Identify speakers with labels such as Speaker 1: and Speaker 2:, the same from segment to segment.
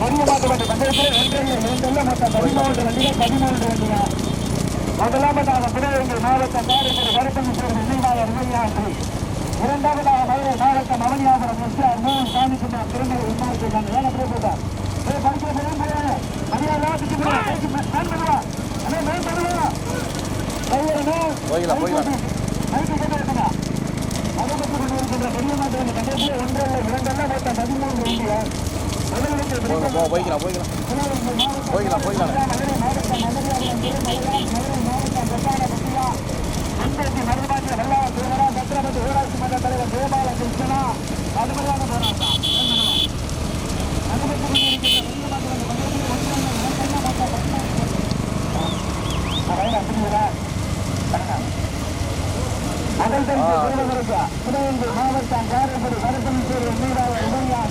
Speaker 1: பெரிய மாட்டு பந்தயத்தில் ஒன்றில் இரண்டல்ல மொத்தம் பதிமூன்று வண்டிகள் பதிமூன்று வண்டிகள் முதலாவதாக சிவகங்கை மாவட்டம் காரைக்குடி கருப்பன் சேர்ந்த நினைவாளர் உமையாற்றி இரண்டாவதாக மதுரை மாவட்டம் அவனியாபுரம் எஸ்ஆர் மோகன் சாமிக்குமார் திருமலை எம்ஆர்கே சொன்னார் ஏழை போட்டார் படிக்கிற பெரிய மரியாதை பண்ணுவா அண்ணே மேல் பண்ணுவா
Speaker 2: போய்க்கலாம் போய்க்கலாம் போங்க போ போய்க்கலாம் போய்க்கலாம் போய்க்கலாம் போய்க்கலாம்
Speaker 1: மாவட்டம் காரைக்குடி கருப்பன்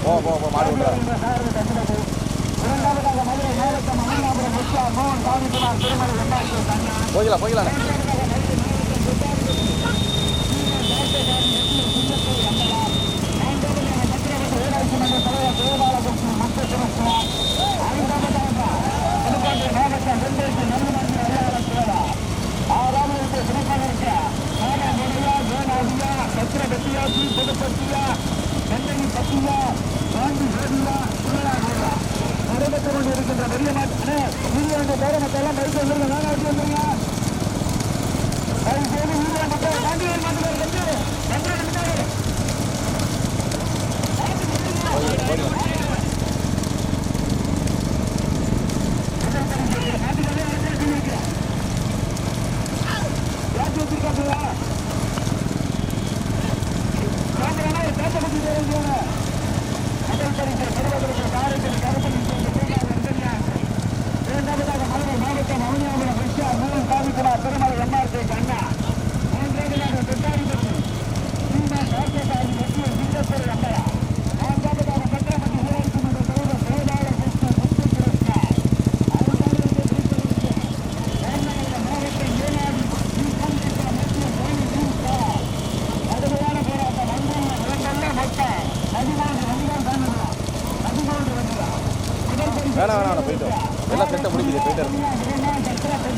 Speaker 2: போ போ போ மாடு விட்டுறா
Speaker 1: இரண்டாவதாக மதுரை மாவட்டம் அமலாபுரம் முஸ்லா மோகன் சாமிக்குமார் திருமலை வெள்ளாட்சி தண்ணா நடைபெற்றுக் கொண்டிருக்கின்ற பெரிய மாட்டு வீடியோ பேரமத்தெல்லாம் பைக் வந்துருங்க வேணா வச்சு வந்துருங்க தயவு செய்து மக்கள் காந்திவர் மாட்டுவர் வந்து வந்து யாச்சு வச்சிருக்காங்களா காந்திரனா ஒரு பேச பத்தி தெரிஞ்சுக்கோங்க முதல் பரிசு பெறுவதற்கு காரைக்குடி கருப்பன் இரண்டாவதாக மதுரை மாவட்டம் அவனியாபுரம் விஷயா மூலம் சாமிக்குமார் திருமலை எம்ஆர்கே அண்ணா மூன்றாவதாக பெட்டாரிபட்டி சீமா கார்கேசாரி வெற்றியை சிங்கப்பூர் அம்பரா நான்காவதாக பத்திரமட்டி ஊராட்சி மன்ற தலைவர் செயலாளர் கிருஷ்ண முத்துகிருஷ்ணா மாவட்டம் ஏனாடி மத்திய கோயில் திமுக கடுமையான போராட்டம் அங்குள்ள இரண்டல்ல மொத்தம் பதிமூன்று வண்டிகள் தாண்டுகிறோம் பதிமூன்று வண்டிகள் முதல் பரிசு
Speaker 2: வேணாம் வேணாம் வேணாம் போயிட்டு எல்லாம் செட்டை முடிக்குது போயிட்டு இருக்கு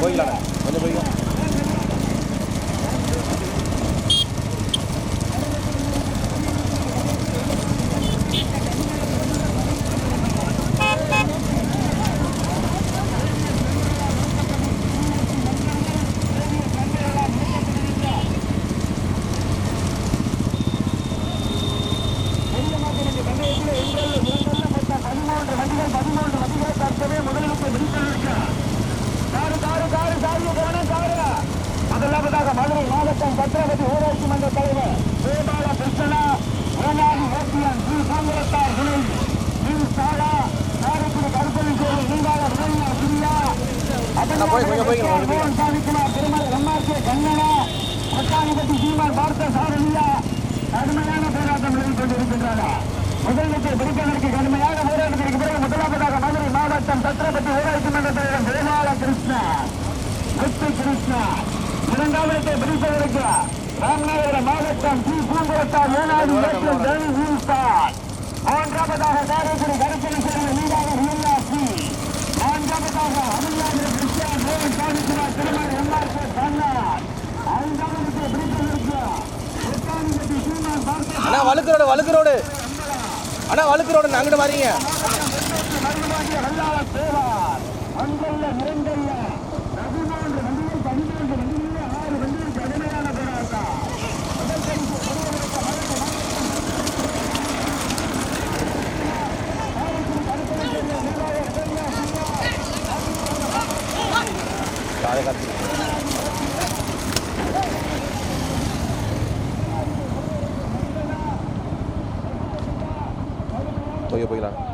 Speaker 2: போயிடலாம் கொஞ்சம் போய்க்கலாம்
Speaker 1: முதலாவதாக மதுரை மாவட்டம் பத்திரபதி ஊராட்சி மன்ற தலைவர் கோபால கிருஷ்ணனா ஓனாடி ஓபியன் ஸ்ரீ காங்கிரத்தார் துணை ஸ்ரீ சாலா காரைக்குடி கருப்பணி கோவில்
Speaker 2: கொஞ்சம் போய்க்கலாம், கொஞ்சம்
Speaker 1: மோகன் சாமிக்குமார் திருமலை எம்ஆர்கே கண்ணனா கொட்டாணிப்பட்டி சீமான் பார்த்த சாரதியா கடுமையான போராட்டம் நிறுத்திக் கொண்டிருக்கின்றனர் முதலுக்கு பிடிப்பதற்கு கடுமையான போராட்டத்திற்கு பிறகு முதலாவதாக மதுரை மாவட்டம் சத்திரப்பட்டி ஊராட்சி மன்ற தலைவர் வேதாள கிருஷ்ணா முத்து கிருஷ்ணா. இரண்டாவது பிடிப்பதற்கு ராமநாதபுரம் மாவட்டம் டி பூங்குளத்தார் ஏனாதி மற்றும் தனி ஊர்ஸ்டார் மூன்றாவதாக காரைக்குடி கருப்பணி சேர்ந்த நீராக மீனாட்சி நான்காவதாக அமல்யாபுரம் கிருஷ்ணா மோகன் சாமிக்குமார் திருமண எம்ஆர்கே கண்ணார் ஐந்தாவதுக்கு பிடிப்பதற்கு கொட்டாணிப்பட்டி சீமான் பார்த்த
Speaker 2: அண்ணா வழுக்கு ரோடு வழுக்கு ரோடு. அண்ணா வழுக்கு ரோடு அங்கிட்டு மாறீங்க
Speaker 1: மருந்துவாங்கிய வல்லாள தேவார் அங்கல்ல இரண்டல்ல பதிமூன்று வண்டிகள் பதிமூன்று வண்டிகளில் ஆறு வண்டிகள் கடுமையான போராட்டம் முதல் பரிசு பெறுவதற்கு மதுரை மாவட்டம் காரைக்குடி கருப்பணி சேர்ந்த நிர்வாகர் தேவியா சிவா
Speaker 2: அதை காத்து போய்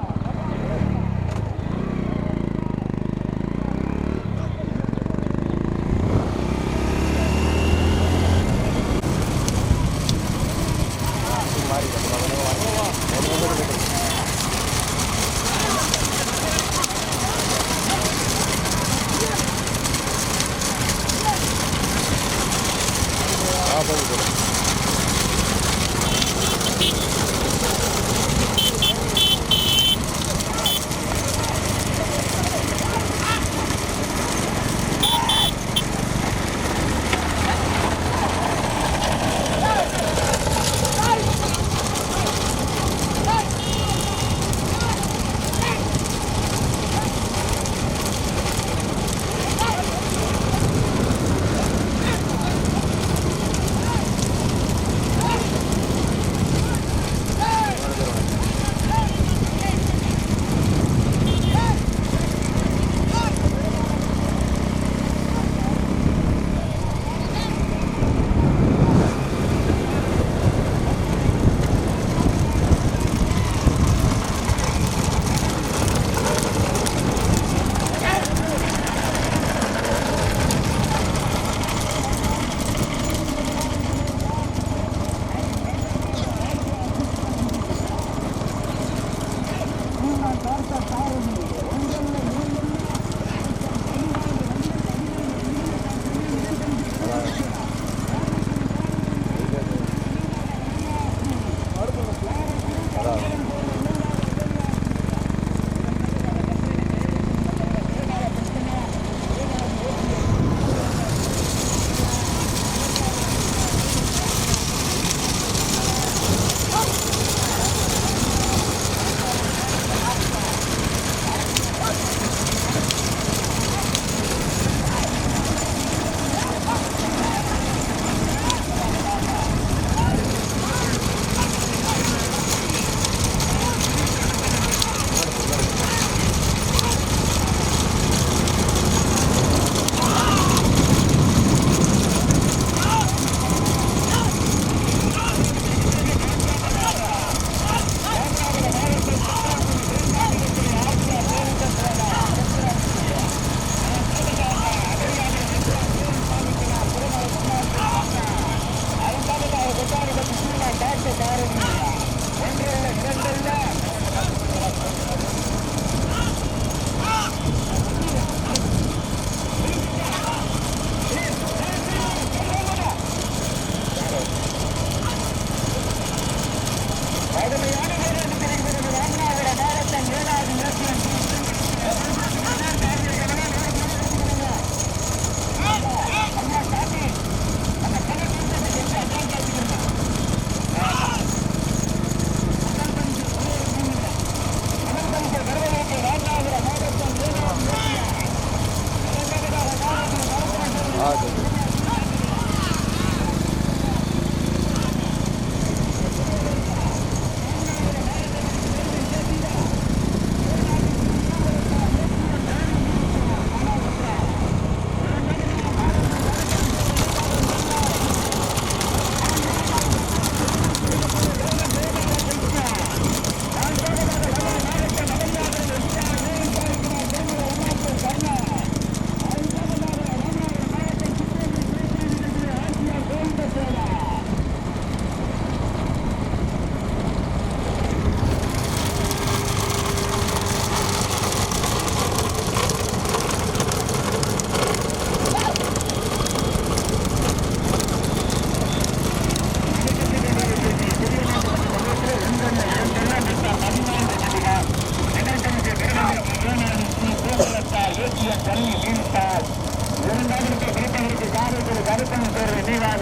Speaker 1: பிடிப்பதற்கு காரைக்குடி தேர்வு நினைவாக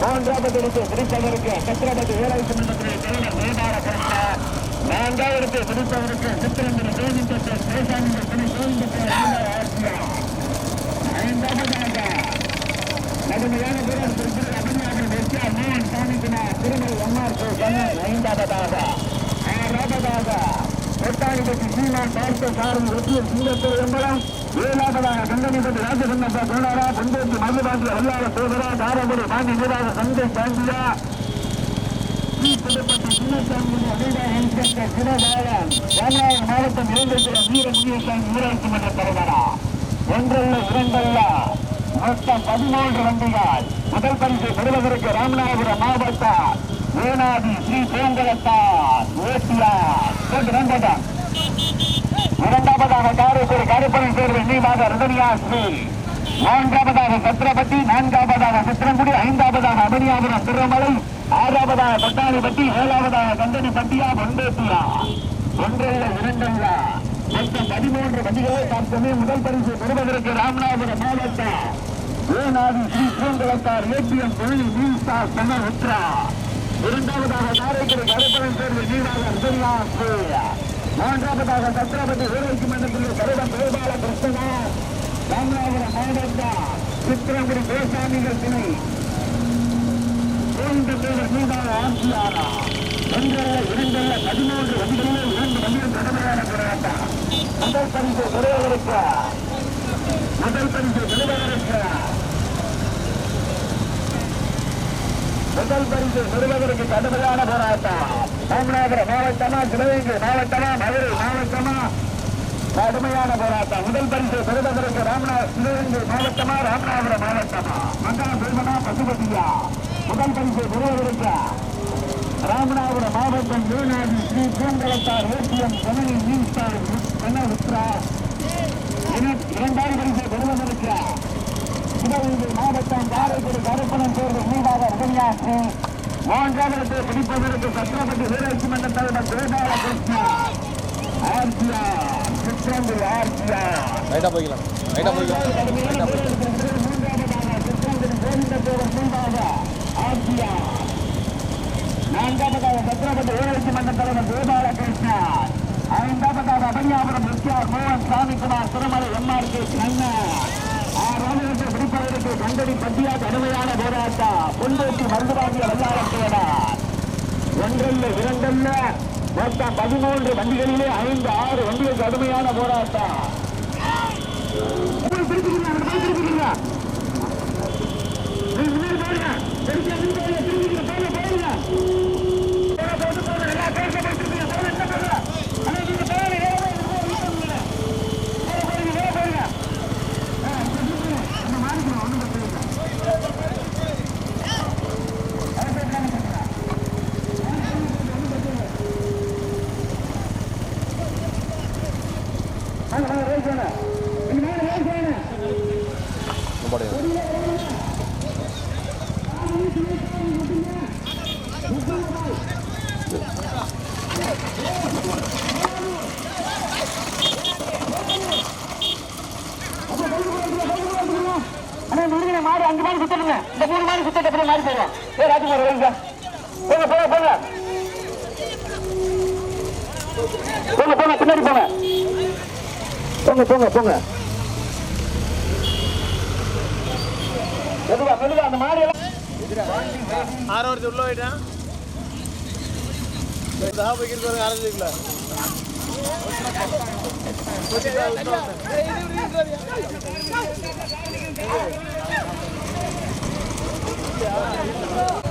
Speaker 1: மூன்றாவதற்கு தலைவர் நான்காவதற்கு சித்திரந்திர சேசாமி துணை ஐந்தாவதாக கடுமையான வீரர் அபிநாதன் வெற்றியார் மோகன் சாமிக்குமார் திருமலை எம்ஆர் ஐந்தாவதாக ஆறாவதாக சீமான் பார்த்த சாரதி வெற்றியர் சிங்கத்தூர் எம்பலம் ஏழாவதாக கங்கனிப்பட்டி ராஜகண்ணப்பா கோடாரா பொன்பேட்டி மல்லுபாண்டி வல்லார சோதரா தாராபுரி பாண்டி நீராக சந்தை பாண்டியா புதுப்பட்டி சின்னசாமி அபிதா இன்ஸ்பெக்டர் சிவபாலன் ராமநாதன் மாவட்டம் இலங்கைபுரம் வீர முனியசாமி ஊராட்சி மன்ற தலைவரா. ஒன்றல்ல இரண்டல்ல மொத்தம் பதிமூன்று வண்டிகள். முதல் பரிசு பெறுவதற்கு ராமநாதபுரம் மாவட்டம் வேணாதி ஸ்ரீ சேங்கலத்தார் ஓட்டியார். போட்டு வேண்டாம் இரண்டாவதாக காரைக்குடி கருப்பணன் தேர்வு நீவாக ருதனியாஸ்ரீ மூன்றாவதாக சத்திரபட்டி நான்காவதாக சித்திரங்குடி ஐந்தாவதாக அபனியாபுரம் திருமலை ஆறாவதாக பட்டாணிப்பட்டி ஏழாவதாக கந்தனிப்பட்டியா பொன்பேட்டியா. ஒன்றல்ல இரண்டல்ல. மொத்தம் பதிமூன்று வண்டிகளை பார்த்தமே முதல் பரிசு பெறுவதற்கு ராமநாதபுரம் மாவட்டம் ஏனாதி ஸ்ரீ பூங்குளத்தார் ஏபிஎம் தொழில் நீஸ்டார் சன உத்ரா இரண்டாவதாக காரைக்குடி கருப்பணன் தேர்வு நீராக ருதனியாஸ்ரீ மூன்றாவதாக சத்ரபதி ஊராட்சி மன்றத்தில் கருடம் வேபால கிருஷ்ணனா. ராமநாதபுரம் மாவட்டம் சித்திரங்குடி தேசாமிகள் திணை. மூன்றாவது ஆட்சியாரா ஒன்றல்ல இரண்டல்ல பதிமூன்று வண்டிகளில் இரண்டு வண்டிகள் கடுமையான முதல் பரிசு முதல் பரிசு பெறுவதற்கு முதல் பரிசு கடுமையான போராட்டம். ராமநாதபுரம் மாவட்டமா சிவகங்கை மாவட்டமா மதுரை மாவட்டமா? கடுமையான போராட்டம். முதல் பரிசு பெறுவதற்கு ராமநாத சிவகங்கை மாவட்டமா ராமநாதபுரம் மாவட்டமா? மங்கள பெருமனா பசுபதியா? முதல் பரிசு பெறுவதற்கு ராமநாதபுரம் மாவட்டம் வேலாதி ஸ்ரீ பூங்கலத்தார் ஏடிஎம் கணனி நீஸ்டார் கன உத்ரா இரண்டாவது பரிசு பெறுவதற்கு சிவகங்கை மாவட்டம் காரைக்குடி கருப்பணம் தேர்வு நீடாக உபன்யாசி மூன்றாவது பிடிப்பதற்கு சத்திரபதி ஊராட்சி மன்ற தலைவர் கோபால கிருஷ்ணா. ஆர்சியா சித்திரங்கள் ஆர்சியா
Speaker 2: ரைட்டாக போய்க்கலாம். ரைட்டாக போய்க்கலாம். ரைட்டாக போய்க்கலாம்.
Speaker 1: மூன்றாவதாக சித்திரங்கள் கோவிந்த தேவர் முன்பாக ஆர்சியா நான்காவதாக சத்திரபதி ஊராட்சி மன்ற தலைவர் கோபால கிருஷ்ணா. ஐந்தாவதாக அபன்யாபுரம் முக்கியார் மோகன் சாமிக்குமார் திருமலை எம்ஆர் கே கண்ணன் ஆறாவது பிடிப்பதற்கு கண்டடி பட்டியா கடுமையான போராட்டம். பொன்பேட்டி மருந்துவாங்கிய வல்லாரத்தேனார் ஒன்றல்ல இரண்டல்ல மொத்தம் பதிமூன்று வண்டிகளிலே ஐந்து ஆறு வண்டிகள் கடுமையான போராட்டம். திருப்பிக்கிறீங்க
Speaker 2: ஆறாவது உள்ள போயிட்டான் போய்க்கிட்டு பாருங்க ஆரஞ்சுக்குள்ள Yeah.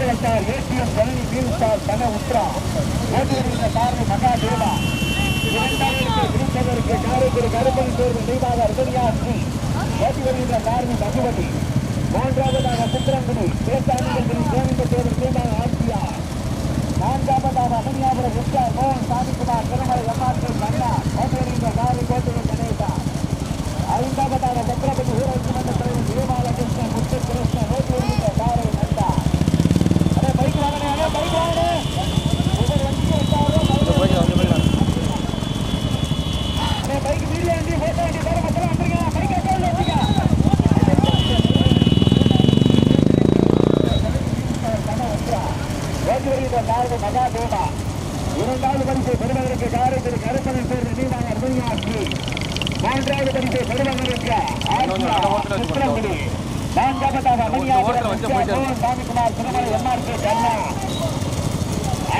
Speaker 2: ஆரம்பிச்சுக்கல
Speaker 1: பூங்கலத்தார் ஏடிஎம் பழனி வீழ்த்தார் தன உத்ரா ஓட்டியிருந்த சார்பு மகாதேவா. இரண்டாயிரத்தி விருப்பதற்கு காரைக்குடி கருப்பன் தேர்வு தெய்வாக அருமையா ஸ்ரீ ஓட்டி வருகின்ற சார்பு பசுபதி. மூன்றாவதாக சித்திரங்குடி பேசாணிகள் கோவிந்த தேர்வு தெய்வாக ஆட்சியார் நான்காவதாக அகன்யாபுரம் உத்தா மோகன் சாமிக்குமார் திருமலை எம்ஆர்கே கண்ணா. ஓட்டி வருகின்ற சார்பு கோட்டுகள் கணேசா. ஐந்தாவதாக சத்ரபதி ஊராட்சி மன்ற தலைவர் சிவபாலகிருஷ்ணன் முத்துகிருஷ்ணன் ஓட்டி வருகின்ற சாரை நந்தா அடே பைக் வாங்கினே அடே பைக் வாங்கினே ஒவ்வொரு வண்டியும் எட்டாயிரம்
Speaker 2: கொஞ்சம் போய்க்கலாம் கொஞ்சம் போய்க்கலாம்
Speaker 1: அடே பைக் வீடியோ வண்டி போட்டோ வண்டி தர மக்கள் வந்துருங்க பைக் அக்கௌண்ட்ல வச்சுக்க ஓட்டி வருகின்ற சாரதி மகா தேவா இரண்டாவது பரிசை பெறுவதற்கு காரைக்குடி கருப்பனை சேர்ந்த நீவாக அருமையாக்கி மூன்றாவது பரிசை பெறுவதற்கு சித்திரங்குடி நான்காவதாக சாமிக்குமார் திருமலை எம்ஆர்கே கண்ணா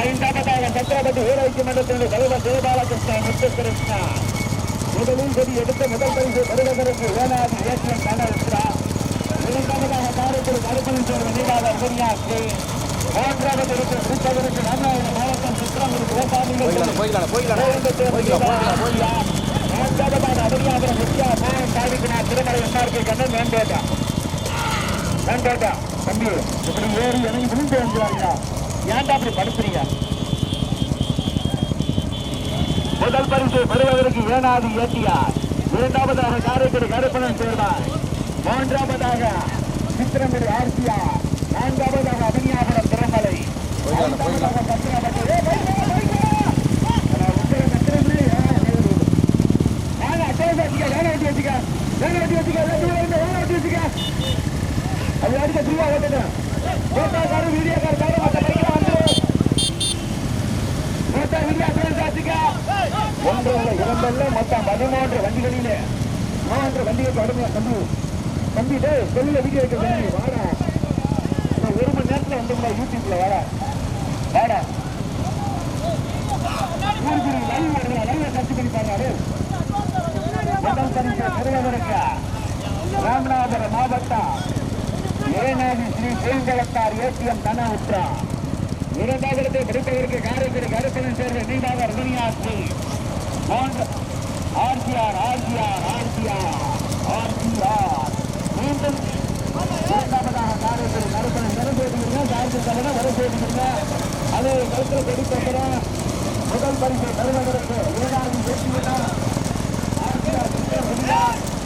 Speaker 1: ஐந்தாவதாக சத்ரபதி ஊராட்சி மன்றத்தினுடைய தலைவர் சிவபாலகிருஷ்ணன் முத்துகிருஷ்ணா முதலில் கொடி எடுத்த முதல் பரிசு பெறுவதற்கு வேளாண் ஏற்றியம் கண்ண இருக்கிறா இரண்டாவதாக காரைக்குடி சேர்ந்த நீவாக அருமையாக்கி மூன்றாவது ராமநாதபுரம் மாவட்டம் சித்திரங்குடி ஆர்சியார் நான்காவதாக அபிஞாபுரம் திருமலை
Speaker 2: போய்க்கலாம், போய்க்கலாம்.
Speaker 1: ஐந்தாவதாக சத்திரப்பட்டி ஏய், போய்க்கலாம், போய்க்கலாம். அட, உத்தர சத்திரமே, ஆ, நேரு. வாங்க, அட்வான்ஸ் வச்சுக்க, வேலை வெட்டி வச்சுக்க. வேலை வெட்டி வச்சுக்க, வேலை வெட்டி வச்சுக்க, வேலை வெட்டி வச்சுக்க. அது அடிக்க ஃப்ரீயா ஓட்டுட்டேன் போட்டோக்காரு வீடியோக்காரு தவிர மற்ற பைக்கில் வந்துரு போட்டோ வீடியோ அட்வான்ஸ் வச்சுக்க ஒன்று மொத்தம் பதிமூன்று வண்டிகளிலே. மூன்று வண்டிகள் கடுமையா தம்பி. தம்பி டேய் செல்லுல வீடியோ எடுக்க வாடா. ஒரு மணி நேரத்தில் வந்துங்களா யூடியூப்ல வாடா. வாடா. ராமநாதபுரம் மாவட்டம். ஏனாதி ஸ்ரீ சேங்கலத்தார் ஏடிஎம் தன உத்ரா இரண்டாவது இடத்தை பிடிப்பதற்கு காரைக்குடி கருப்பணன் சேர்ந்த நீண்டாக ரமணியாஸ்ரீ மூன்று. RCR RCR RCR RCR. மீண்டும் இரண்டாவதாக காரைக்குடி கருப்பணன் வரசேடுங்க சார்ஜ் தலைவர் வரசேடுங்க அது கருத்தில் கொடிப்பெறும் முதல் பரிசு பெறுவதற்கு ஏழாவது பேசிவிட்டார் ஆர்சிஆர்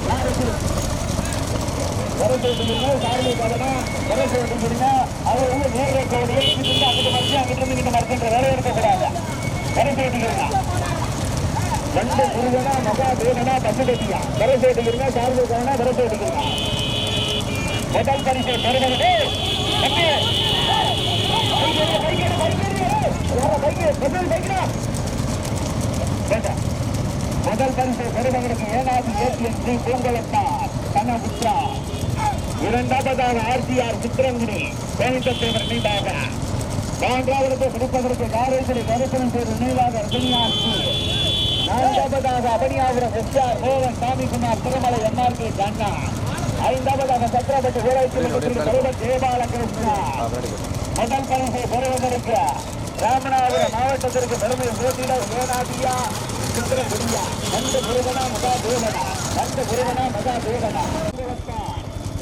Speaker 1: காரைக்குடி. வரசேடுங்க சார்ஜ் கவனம் வரசேடுங்க அவர் வந்து நேர கோடியை இங்கிட்டு அங்கிட்டு மறைச்சு அங்கிட்டு இங்கிட்டு மறைச்சுன்ற வேலையை இருக்கக்கூடாது வரசேடுங்க ரெண்டு முருகனா மகா தேவனா பசுபதியா வரசேடுங்க சார்ஜ் கவனம் வரசேடுங்க முதல் பரிசு பெறுவது தம்பி, பைக் எடு, முதல் முதல் பரிசு பெறுவதற்கு ஸ்ரீ பூங்கலத்தார் கனபுத்ரா இரண்டாவதாக ஆர்சிஆர் சித்திரங்குடி கோவிந்தத்தேவர் நீண்டாக மூன்றாவது பிடிப்பதற்கு காரைக்குடி கருப்பணம் செய்த நீளாக ரஜினியாசி நான்காவதாக அபனியாபுரம் எஸ்ஆர் மோகன் சாமிக்குமார் திருமலை எம்ஆர்கே கண்ணா. ஐந்தாவதாக சத்திரப்பட்டி ஊராட்சி மன்றத்தில் தலைவர் ஜெயபாலகிருஷ்ணா. முதல் பரிசை பெறுவதற்கு ராமநாதபுரம் மாவட்டத்திற்கு பெருமை போட்டியிட ஏனாதியா சித்திரகுடியா நந்த முருகனா மகா தேவனா நந்த முருகனா மகா தேவனா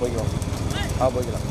Speaker 2: ஆ போய்க்கலாம் ஆ போய்க்கலாம்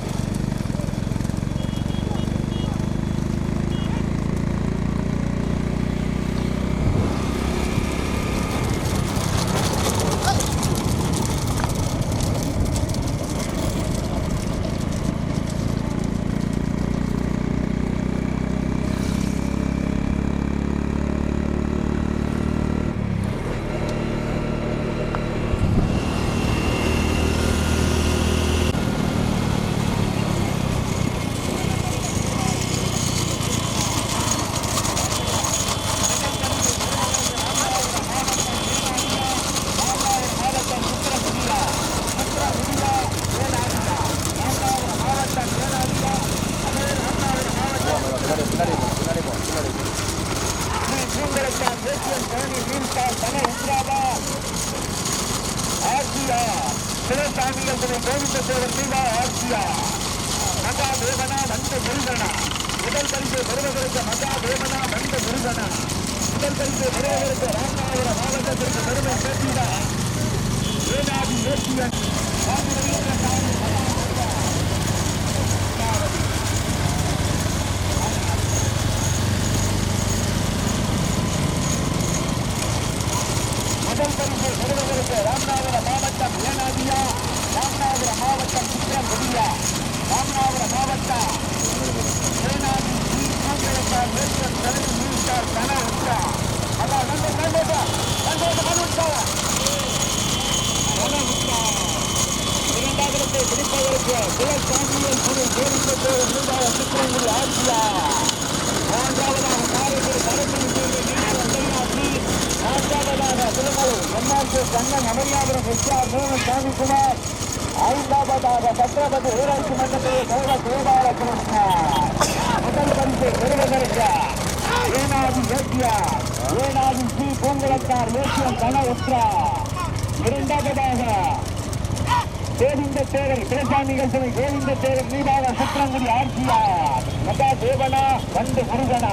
Speaker 1: வண்டு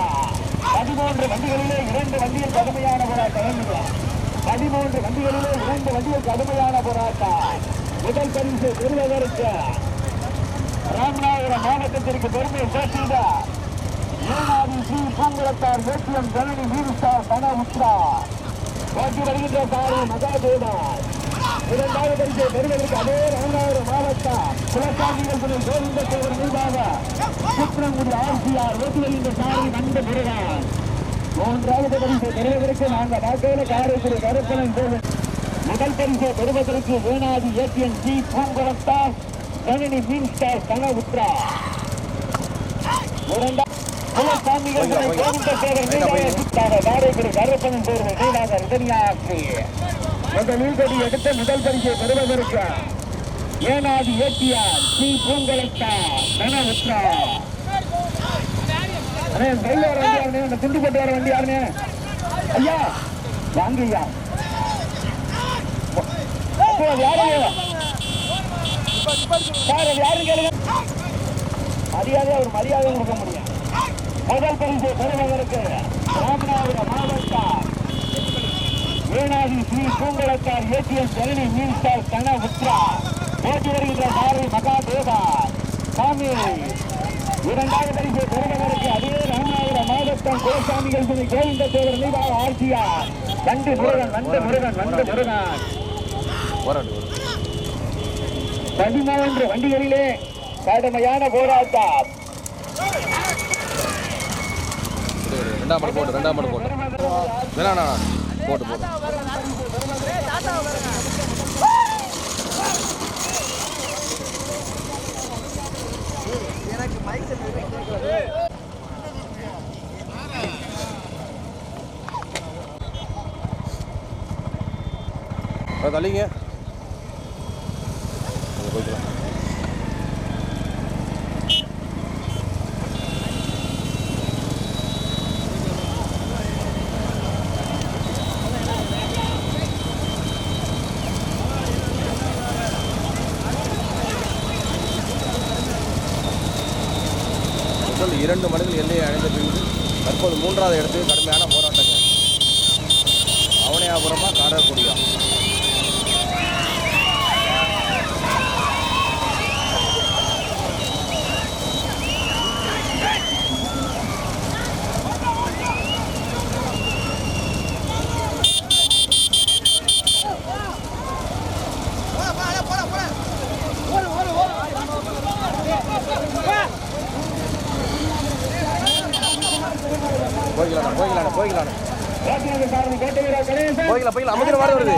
Speaker 1: பதிமூன்று வண்டிகளிலே இரண்டு வண்டியில் கடுமையான போராட்டம். பதிமூன்று வண்டிகளிலே இரண்டு வண்டியில் கடுமையான போராட்டம். முதல் பரிசு பெறுவதற்கு ராமநாதபுரம் மாவட்டத்திற்கு பெருமை சேர்த்திட ஏனாதி ஸ்ரீ பூங்குளத்தார் ஏடிஎம் ஜனனி வீரஸ்டார் பண உத்ரா. போட்டி வருகின்ற சாரி மகாதேவன். இரண்டாவது பரிசை பெறுவதற்கு அதே ராமநாதபுரம் மாவட்டம் குலசாமிகள் துணை கோவிந்த தேவர் மீதாக சுப்ரங்குடி ஆர்சிஆர் ஓட்டி வருகின்ற சாரி வந்த முருகன் மூன்றாவது பரிசை பெறுவதற்கு நாங்கள் வாக்கையில காரைக்குடி கருப்பணன் கோவில். முதல் பரிசை பெறுவதற்கு வேணாதி ஏபிஎன் ஜி பூங்குளத்தார் கணினி மீன் ஸ்டார் கன உத்ரா இரண்டாவது குலசாமிகள் கோவிந்த தேவர் மீதாக சுத்தாத காரைக்குடி கருப்பணன் தேர்வு மீதாக ரிதனியாட்சி முதலில் கொடி எடுத்த முதல் பரிசை பெறுவதற்கு ஏனாதி ஏட்டியார் ஸ்ரீ பூங்கலத்தா கன உத்ரா அண்ணே கையில வர வண்டி யாருனே? அந்த துண்டு போட்டு வர வண்டி யாருனே? ஐயா வாங்க ஐயா. யாருங்க சார் அது யாருன்னு கேளுங்க. மரியாதை ஒரு மரியாதை கொடுக்க முடியும். முதல் பரிசை பெறுவதற்கு ராமநாதபுரம் மாவட்டம் ஏனாதி ஸ்ரீ பூங்கலத்தார் ஏடிஎம் ஜனனி மீன் ஸ்டார் கன உத்ரா ஓட்டி வருகின்ற சாரி மகாதேவா. சாமி இரண்டாவது பரிசு பெறுவதற்கு அதே ராமநாதபுரம் மாவட்டம் கோசாமிகள் துணை கோவிந்த தேவர் நீபாக ஆர்சியா வண்டு முருகன் வண்டு முருகன் வண்டு முருகன். பதிமூன்று வண்டிகளிலே கடுமையான போராட்டம்.
Speaker 2: ரெண்டாம் போட்டு ரெண்டாம் போட்டு. வேணாண்ணா போட்டு போட்டு அது தள்ளிங்க அங்க போய்க்கலாம் முதல் இரண்டு மணிகள் எல்லையை அடைந்த பின்பு தற்போது மூன்றாவது இடத்துக்கு கடுமையான போராட்டங்கள். அவனியாபுரமாக காரக்குடியா. போய்க்கலாம் போய்க்கலாம் போய்க்கலாம் அமைதியில் மாறி வருது.